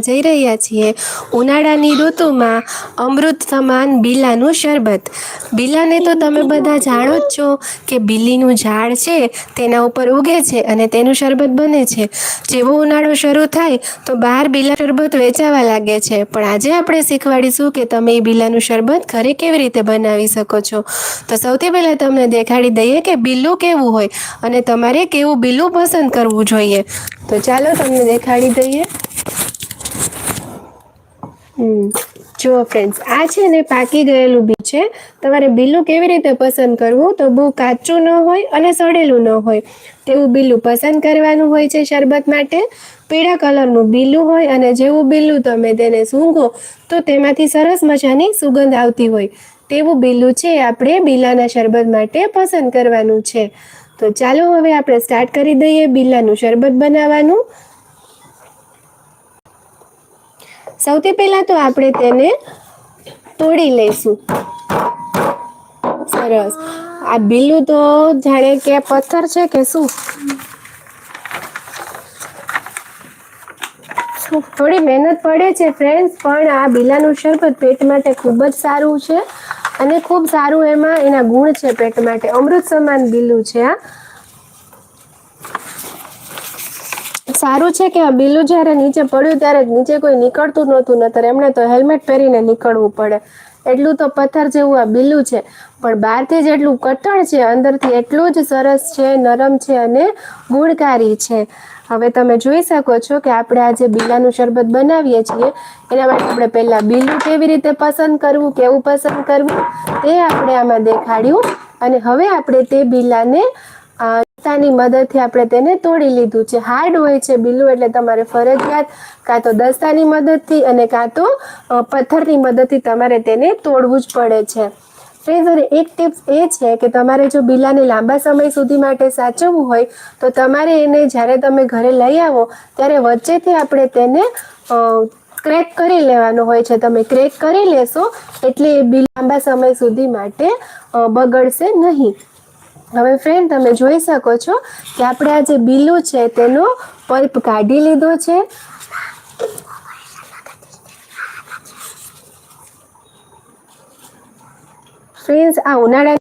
જઈ રહ્યા છીએ. ઉનાળાની ઋતુમાં અમૃત સમાન બીલાનું શરબત. બીલાને તો તમે બધા જાણો જ છો કે બીલીનું ઝાડ છે, તેના ઉપર ઉગે છે અને તેનું શરબત બને છે. જેવો ઉનાળો શરૂ થાય, તો બહાર બીલા શરબત વેચાવા લાગે છે. પણ આજે આપણે શીખવાડીશું કે તમે એ બીલાનું શરબત ઘરે કેવી રીતે બનાવી શકો છો. તો સૌથી પહેલાં તમને દેખાડી દઈએ કે બીલું કેવું હોય અને તમારે કેવું બીલું પસંદ કરવું જોઈએ. તો ચાલો તમને દેખાડી દઈએ. જુઓ ફ્રેન્ડ્સ આ છે ને પાકી ગયેલું બી છે. તમારે બીલું કેવી રીતે પસંદ કરવું? તો બહુ કાચું ન હોય અને સડેલું ન હોય. તેવું બીલું પસંદ કરવાનું હોય છે શરબત માટે. પીળા કલરનું બીલું હોય અને જેવું બીલું તમે તેને સૂંઘો, તો તેમાંથી સરસ મજાની સુગંધ આવતી હોય. તેવું બીલું છે આપણે બીલાના શરબત માટે પસંદ કરવાનું છે. તો ચાલો હવે આપણે સ્ટાર્ટ કરી દઈએ બીલાનું શરબત બનાવવાનું. સૌથી પહેલા તો આપણે તેને તોડી લઈશું. સરસ. આ બીલું તો જાણે કે પથ્થર છે કે શું? થોડી મહેનત પડે છે ફ્રેન્ડ્સ પણ આ બિલાનું શરબત પેટ માટે ખૂબ જ સારું છે. અને ખૂબ સારું એમાં એના ગુણ છે પેટ માટે. અમૃત સમાન બીલું છે આ. સારું છે કે બીલું જ્યારે નીચે પડ્યું ત્યારે નીચે કોઈ નીકળતું નહોતું, નતર એમણે તો હેલ્મેટ પહેરીને નીકળવું પડે. એટલું તો પથ્થર જેવું આ બિલું છે. પણ બહારથી જ એટલું છે, અંદરથી એટલું જ સરસ છે, નરમ છે અને ગુણકારી છે. હવે તમે જોઈ શકો છો કે આપણે આ જે બીલાનું શરબત બનાવીએ છીએ, એના માટે આપણે પહેલાં બીલું કેવી રીતે પસંદ કરવું, કેવું પસંદ કરવું તે આપણે આમાં દેખાડ્યું. અને હવે આપણે તે બીલાને દસ્તાની મદદથી આપણે તેને તોડી લીધું છે. હાર્ડ હોય છે બીલું એટલે તમારે ફરજિયાત કાં તો દસ્તાની મદદથી અને કાં તો પથ્થરની મદદથી તમારે તેને તોડવું જ પડે છે. ફ્રેન્ડ્સ એક ટિપ્સ એ છે કે તમારે જો બિલાને લાંબા સમય સુધી માટે સાચવવું હોય, તો તમારે એને જ્યારે તમે ઘરે લઈ આવો, ત્યારે વચ્ચેથી આપણે તેને ક્રેક કરી લેવાનો હોય છે. તમે ક્રેક કરી લેશો એટલે એ બિલ લાંબા સમય સુધી માટે બગડશે નહીં. હવે ફ્રેન્ડ તમે જોઈ શકો છો કે આપણે આ જે બીલું છે તેનો પલ્પ કાઢી લીધો છે. ફ્રેન્ડ્સ આ ઉનાળા